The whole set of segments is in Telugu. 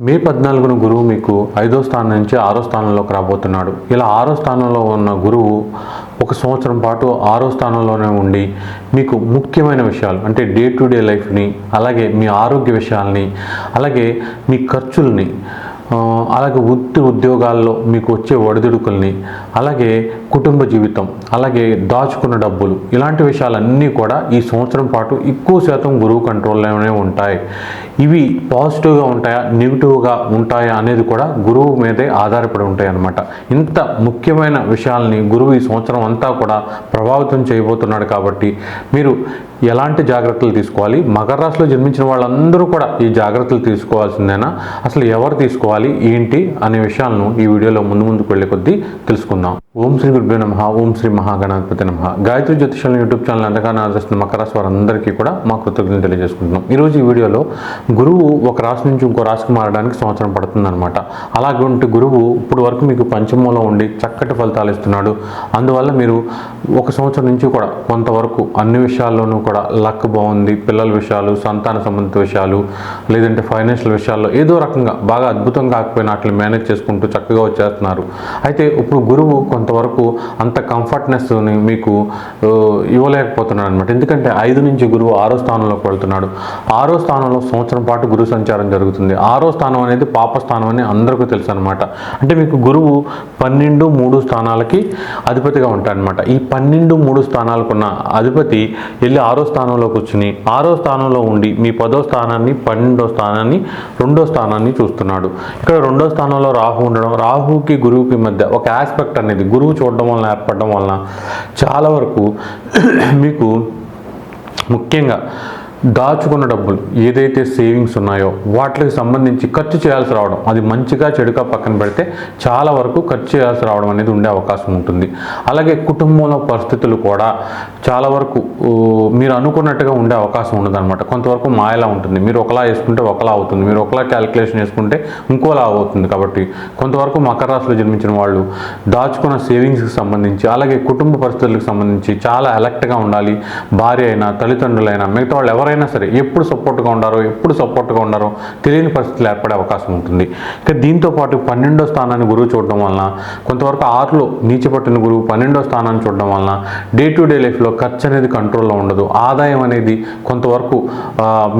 మే పద్నాలుగున గురువు మీకు ఐదో స్థానం నుంచి ఆరో స్థానంలోకి రాబోతున్నాడు. ఇలా ఆరో స్థానంలో ఉన్న గురువు ఒక సంవత్సరం పాటు ఆరో స్థానంలోనే ఉండి మీకు ముఖ్యమైన విషయాలు అంటే డే టు డే లైఫ్ని అలాగే మీ ఆరోగ్య విషయాల్ని అలాగే మీ ఖర్చుల్ని అలాగే వృత్తి ఉద్యోగాల్లో మీకు వచ్చే ఒడిదుడుకుల్ని అలాగే కుటుంబ జీవితం అలాగే దాచుకున్న డబ్బులు ఇలాంటి విషయాలన్నీ కూడా ఈ సంవత్సరం పాటు ఎక్కువ శాతం గురువు కంట్రోల్లోనే ఉంటాయి. ఇవి పాజిటివ్గా ఉంటాయా నెగిటివ్గా ఉంటాయా అనేది కూడా గురువు మీదే ఆధారపడి ఉంటాయి అన్నమాట ఇంత ముఖ్యమైన విషయాల్ని గురువు ఈ సంవత్సరం అంతా కూడా ప్రభావితం చేయబోతున్నాడు కాబట్టి మీరు ఎలాంటి జాగ్రత్తలు తీసుకోవాలి? మకర రాశిలో జన్మించిన వాళ్ళందరూ కూడా ఈ జాగ్రత్తలు తీసుకోవాల్సిందేనా? అసలు ఎవరు తీసుకోవాలి? ఏంటి అనే విషయాలను ఈ వీడియోలో ముందు ముందుకు వెళ్ళే కొద్దీ తెలుసుకుందాం. ఓం శ్రీ గురుభ్యో నమ ఓం శ్రీ మహాగణాధిపతి నమ. గాయత్రి జ్యోతిషాల యూట్యూబ్ ఛానల్ ఎంతగానో ఆదరిస్తున్న మకర రాశి వారందరికీ కూడా మా కృతజ్ఞతలు తెలియజేసుకుంటున్నాం. ఈరోజు ఈ వీడియోలో గురువు ఒక రాశి నుంచి ఇంకో రాశికి మారడానికి సంవత్సరం పడుతుందన్నమాట. అలాగే ఉంటే గురువు ఇప్పుడు వరకు మీకు పంచమంలో ఉండి చక్కటి ఫలితాలు ఇస్తున్నాడు. అందువల్ల మీరు ఒక సంవత్సరం నుంచి కూడా కొంతవరకు అన్ని విషయాల్లోనూ కూడా లక్ బాగుంది పిల్లల విషయాలు సంతాన సంబంధిత విషయాలు లేదంటే ఫైనాన్షియల్ విషయాల్లో ఏదో రకంగా బాగా అద్భుతం కాకపోయినా అట్లా మేనేజ్ చేసుకుంటూ చక్కగా వచ్చేస్తున్నారు. అయితే ఇప్పుడు గురువు కొంతవరకు అంత కంఫర్ట్నెస్ని మీకు ఇవ్వలేకపోతున్నాడు అనమాట ఎందుకంటే ఐదు నుంచి గురువు ఆరో స్థానంలోకి వెళ్తున్నాడు. ఆరో స్థానంలో సంవత్సరం పాటు గురు సంచారం జరుగుతుంది. ఆరో స్థానం అనేది పాప స్థానం అని అందరికీ తెలుసు అనమాట అంటే మీకు గురువు పన్నెండు మూడు స్థానాలకి అధిపతిగా ఉంటాడనమాట ఈ పన్నెండు మూడు స్థానాలకున్న అధిపతి వెళ్ళి ఆరో స్థానంలో కూర్చుని ఆరో స్థానంలో ఉండి మీ పదో స్థానాన్ని పన్నెండో స్థానాన్ని రెండో స్థానాన్ని చూస్తున్నాడు. ఇక్కడ రెండో స్థానంలో రాహు ఉండడం రాహుకి గురువుకి మధ్య ఒక ఆస్పెక్ట్ అనేది గురువు చూడడం వలన ఏర్పడడం వలన చాలా వరకు మీకు ముఖ్యంగా దాచుకున్న డబ్బులు ఏదైతే సేవింగ్స్ ఉన్నాయో వాటికి సంబంధించి ఖర్చు చేయాల్సి రావడం అది మంచిగా చెడుగా పక్కన పెడితే చాలా వరకు ఖర్చు చేయాల్సి రావడం అనేది ఉండే అవకాశం ఉంటుంది. అలాగే కుటుంబంలో పరిస్థితులు కూడా చాలా వరకు మీరు అనుకున్నట్టుగా ఉండే అవకాశం ఉండదన్నమాట. కొంతవరకు మాయలా ఉంటుంది. మీరు ఒకలా వేసుకుంటే ఒకలా అవుతుంది. మీరు ఒకలా క్యాలిక్యులేషన్ చేసుకుంటే ఇంకోలా అవుతుంది కాబట్టి కొంతవరకు మకర రాశిలో జన్మించిన వాళ్ళు దాచుకున్న సేవింగ్స్కి సంబంధించి అలాగే కుటుంబ పరిస్థితులకు సంబంధించి చాలా అలర్ట్గా ఉండాలి. భార్య అయినా తల్లిదండ్రులైనా మిగతా వాళ్ళు ఎవరైనా సరే ఎప్పుడు సపోర్ట్గా ఉండారో ఎప్పుడు సపోర్ట్గా ఉండారో తెలియని పరిస్థితులు ఏర్పడే అవకాశం ఉంటుంది. ఇక దీంతో పాటు పన్నెండో స్థానాన్ని గురువు చూడడం వలన కొంతవరకు ఆరులో నీచిపట్టిన గురువు పన్నెండో స్థానాన్ని చూడడం వలన డే టు డే లైఫ్లో ఖర్చు అనేది కంట్రోల్లో ఉండదు. ఆదాయం అనేది కొంతవరకు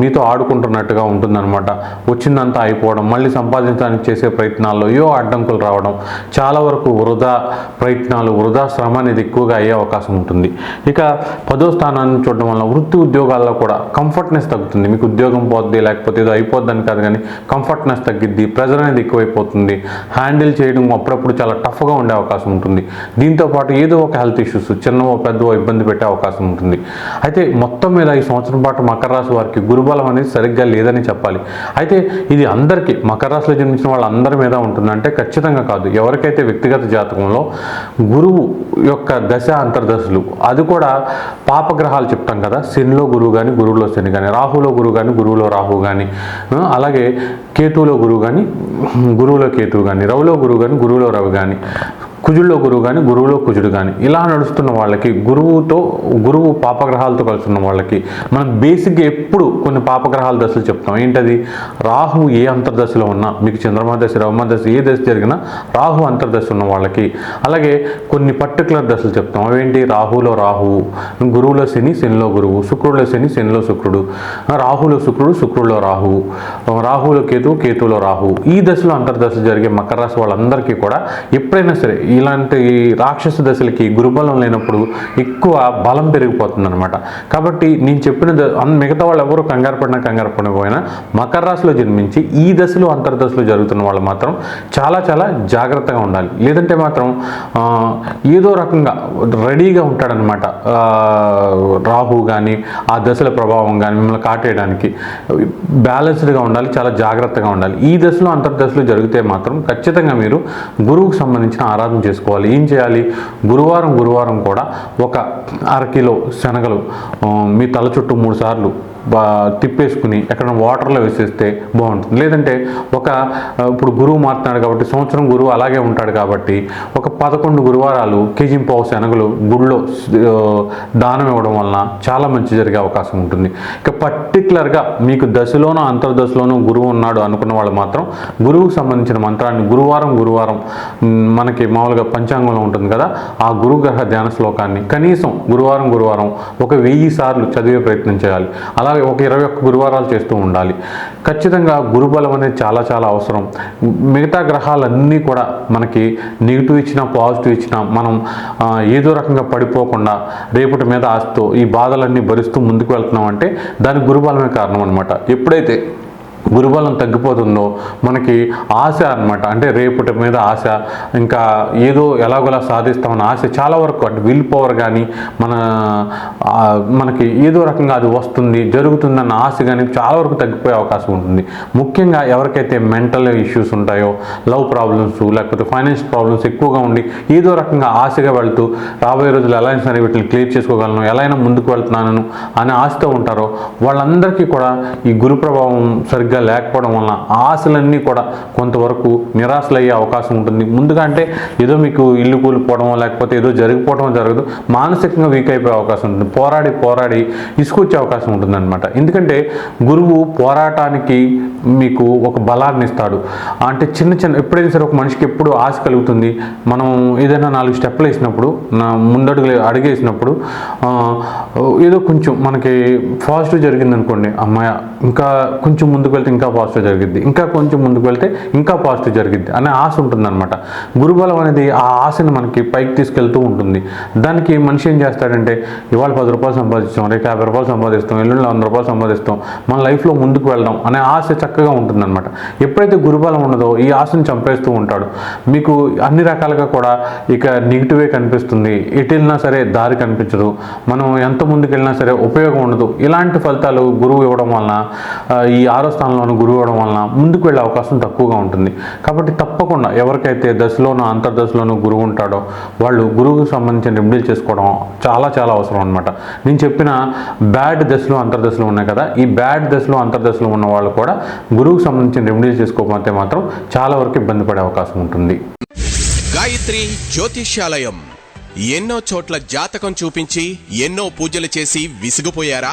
మీతో ఆడుకుంటున్నట్టుగా ఉంటుందన్నమాట. వచ్చిందంతా అయిపోవడం మళ్ళీ సంపాదించడానికి చేసే ప్రయత్నాల్లో ఏవో అడ్డంకులు రావడం చాలా వరకు వృధా ప్రయత్నాలు వృధా శ్రమ అనేది ఎక్కువగా అయ్యే అవకాశం ఉంటుంది. ఇక పదో స్థానాన్ని చూడడం వల్ల వృత్తి ఉద్యోగాల్లో కూడా కంఫర్ట్నెస్ తగ్గుతుంది. మీకు ఉద్యోగం పోద్ది లేకపోతే ఏదో అయిపోద్దని కాదు కానీ కంఫర్ట్నెస్ తగ్గిద్ది ప్రెజర్ అనేది ఎక్కువైపోతుంది. హ్యాండిల్ చేయడం అప్పుడప్పుడు చాలా టఫ్గా ఉండే అవకాశం ఉంటుంది. దీంతో పాటు ఏదో ఒక హెల్త్ ఇష్యూస్ చిన్నవో పెద్దవో ఇబ్బంది పెట్టే అవకాశం ఉంటుంది. అయితే మొత్తం మీద ఈ సంవత్సరం పాటు మకర రాశి వారికి గురుబలం అనేది సరిగ్గా లేదని చెప్పాలి. అయితే ఇది అందరికీ మకర రాశిలో జన్మించిన వాళ్ళందరి మీద ఉంటుంది అంటే ఖచ్చితంగా కాదు. ఎవరికైతే వ్యక్తిగత జాతకంలో గురువు యొక్క దశ అంతర్దశలు అది కూడా పాపగ్రహాలు చెప్తాం కదా శనిలో గురువు కానీ గురువులో శని కానీ రాహులో గురువు కానీ గురువులో రాహువు కానీ అలాగే కేతువులో గురువు కానీ గురువులో కేతువు కానీ రవిలో గురువు కానీ గురువులో రవి కానీ కుజుల్లో గురువు కానీ గురువులో కుజుడు కానీ ఇలా నడుస్తున్న వాళ్ళకి గురువుతో గురువు పాపగ్రహాలతో కలుస్తున్న వాళ్ళకి మనం బేసిక్గా ఎప్పుడు కొన్ని పాపగ్రహాల దశలు చెప్తాం. ఏంటది? రాహు ఏ అంతర్దశలో ఉన్నా మీకు చంద్రమా దశ రవమ దశ ఏ దశ జరిగినా రాహు అంతర్దశ ఉన్న వాళ్ళకి. అలాగే కొన్ని పర్టికులర్ దశలు చెప్తాం. అవేంటి? రాహులో రాహువు గురువులో శని శనిలో గురువు శుక్రుడిలో శని శనిలో శుక్రుడు. రాహులో శుక్రుడు శుక్రుడిలో రాహువు. రాహులో కేతువు కేతువులో రాహువు. ఈ దశలో అంతర్దశ జరిగే మకర రాశి వాళ్ళందరికీ కూడా ఎప్పుడైనా సరే ఇలాంటి రాక్షస దశలకి గురుబలం లేనప్పుడు ఎక్కువ బలం పెరిగిపోతుంది అనమాట కాబట్టి నేను చెప్పిన ద- మిగతా వాళ్ళు ఎవరు కంగారు పడినా కంగారు పడిపోయినా మకర రాశిలో జన్మించి ఈ దశలో అంతర్దశలో జరుగుతున్న వాళ్ళు మాత్రం చాలా చాలా జాగ్రత్తగా ఉండాలి. లేదంటే మాత్రం ఏదో రకంగా రెడీగా ఉంటాడనమాట రాహు కానీ ఆ దశల ప్రభావం కానీ మిమ్మల్ని కాటేయడానికి బ్యాలెన్స్డ్గా ఉండాలి చాలా జాగ్రత్తగా ఉండాలి. ఈ దశలో అంతర్దశలో జరిగితే మాత్రం ఖచ్చితంగా మీరు గురువుకు సంబంధించిన ఆరాధన చేసుకోవాలి. ఏం చేయాలి? గురువారం గురువారం కూడా ఒక అరకిలో శనగలు మీ తల చుట్టూ మూడు సార్లు తిప్పేసుకుని ఎక్కడ వాటర్లో వేసేస్తే బాగుంటుంది. లేదంటే ఒక ఇప్పుడు గురువు మారుతున్నాడు కాబట్టి సంవత్సరం గురువు అలాగే ఉంటాడు కాబట్టి ఒక పదకొండు గురువారాలు కేజీ పావు శనగలు గుళ్ళో దానం ఇవ్వడం వలన చాలా మంచి జరిగే అవకాశం ఉంటుంది. ఇక పర్టికులర్గా మీకు దశలోనూ అంతర్దశలోనూ గురువు ఉన్నాడు అనుకున్న వాళ్ళు మాత్రం గురువుకు సంబంధించిన మంత్రాన్ని గురువారం గురువారం మనకి మామూలుగా పంచాంగంలో ఉంటుంది కదా ఆ గురుగ్రహ ధ్యాన శ్లోకాన్ని కనీసం గురువారం గురువారం ఒక వెయ్యి సార్లు చదివే ప్రయత్నం చేయాలి. అలాగే ఒక ఇరవై ఒక్క గురువారాలు చేస్తూ ఉండాలి. ఖచ్చితంగా గురుబలం అనేది చాలా చాలా అవసరం. మిగతా గ్రహాలన్నీ కూడా మనకి నెగిటివ్ ఇచ్చినా పాజిటివ్ ఇచ్చినా మనం ఏదో రకంగా పడిపోకుండా రేపటి మీద ఆస్తో ఈ బాధలన్నీ భరిస్తూ ముందుకు వెళ్తున్నాం అంటే దానికి గురుబలమే కారణం అనమాట ఎప్పుడైతే గురుబలం తగ్గిపోతుందో మనకి ఆశ అన్నమాట. అంటే రేపటి మీద ఆశ ఇంకా ఏదో ఎలాగోలా సాధిస్తామన్న ఆశ చాలా వరకు అంటే విల్ పవర్ కానీ మన మనకి ఏదో రకంగా అది వస్తుంది జరుగుతుందన్న ఆశ కానీ చాలా వరకు తగ్గిపోయే అవకాశం ఉంటుంది. ముఖ్యంగా ఎవరికైతే మెంటల్ ఇష్యూస్ ఉంటాయో లవ్ ప్రాబ్లమ్స్ లేకపోతే ఫైనాన్స్ ప్రాబ్లమ్స్ ఎక్కువగా ఉండి ఏదో రకంగా ఆశగా వెళ్తూ రాబోయే రోజులు ఎలా అయినా సరే వీటిని క్లియర్ చేసుకోగలను ఎలా అయినా ముందుకు వెళ్తున్నాను అనే ఆశతో ఉంటారో వాళ్ళందరికీ కూడా ఈ గురు ప్రభావం సరిగ్గా లేకపోవడం వలన ఆశలన్నీ కూడా కొంతవరకు నిరాశలయ్యే అవకాశం ఉంటుంది. ముందుగా అంటే ఏదో మీకు ఇల్లు కూలిపోవడం లేకపోతే ఏదో జరిగిపోవడం జరగదు. మానసికంగా వీక్ అయిపోయే అవకాశం ఉంటుంది. పోరాడి పోరాడి ఇసుకొచ్చే అవకాశం ఉంటుందన్నమాట. ఎందుకంటే గురువు పోరాటానికి మీకు ఒక బలాన్ని ఇస్తాడు. అంటే చిన్న చిన్న ఎప్పుడైనా సరే ఒక మనిషికి ఎప్పుడు ఆశ కలుగుతుంది. మనం ఏదైనా నాలుగు స్టెప్లు వేసినప్పుడు నా ముందడుగులు అడిగేసినప్పుడు ఏదో కొంచెం మనకి పాజిటివ్ జరిగింది అనుకోండి అమ్మాయి ఇంకా కొంచెం ముందుకు వెళ్తే ఇంకా పాజిటివ్ జరిగింది ఇంకా కొంచెం ముందుకు వెళ్తే ఇంకా పాజిటివ్ జరిగిద్ది అనే ఆశ ఉంటుందన్నమాట. గురుబలం అనేది ఆ ఆశని మనకి పైకి తీసుకెళ్తూ ఉంటుంది. దానికి మనిషి ఏం చేస్తాడంటే ఇవాళ పది రూపాయలు సంపాదిస్తాం రేపు యాభై రూపాయలు సంపాదిస్తాం ఎల్లుండి వంద రూపాయలు సంపాదిస్తాం మన లైఫ్లో ముందుకు వెళ్దాం అనే ఆశ చక్కగా ఉంటుందన్నమాట. ఎప్పుడైతే గురుబలం ఉన్నదో ఈ ఆశను చంపేస్తూ ఉంటాడు. మీకు అన్ని రకాలుగా కూడా ఇక నెగిటివే కనిపిస్తుంది. ఎటు వెళ్ళినా సరే దారి కనిపించదు. మనం ఎంత ముందుకు వెళ్ళినా సరే ఉపయోగం ఉండదు. ఇలాంటి ఫలితాలు గురువు ఇవ్వడం వలన ఈ ఆరో స్థానంలోనూ గురువు అవడం వలన ముందుకు వెళ్ళే అవకాశం తక్కువగా ఉంటుంది. కాబట్టి తప్పకుండా ఎవరికైతే దశలోనూ అంతర్దశలోనూ గురువు ఉంటాడో వాళ్ళు గురువుకు సంబంధించిన రెమెడీలు చేసుకోవడం చాలా చాలా అవసరం అనమాట నేను చెప్పిన బ్యాడ్ దశలు అంతర్దశలు ఉన్నాయి కదా. ఈ బ్యాడ్ దశలు అంతర్దశలు ఉన్న వాళ్ళు కూడా గురువుకు సంబంధించిన రెమెడీలు చేసుకోకపోతే మాత్రం చాలా వరకు ఇబ్బంది పడే అవకాశం ఉంటుంది. గాయత్రి జ్యోతిష్యాలయం. ఎన్నో చోట్ల జాతకం చూపించి ఎన్నో పూజలు చేసి విసిగిపోయారా?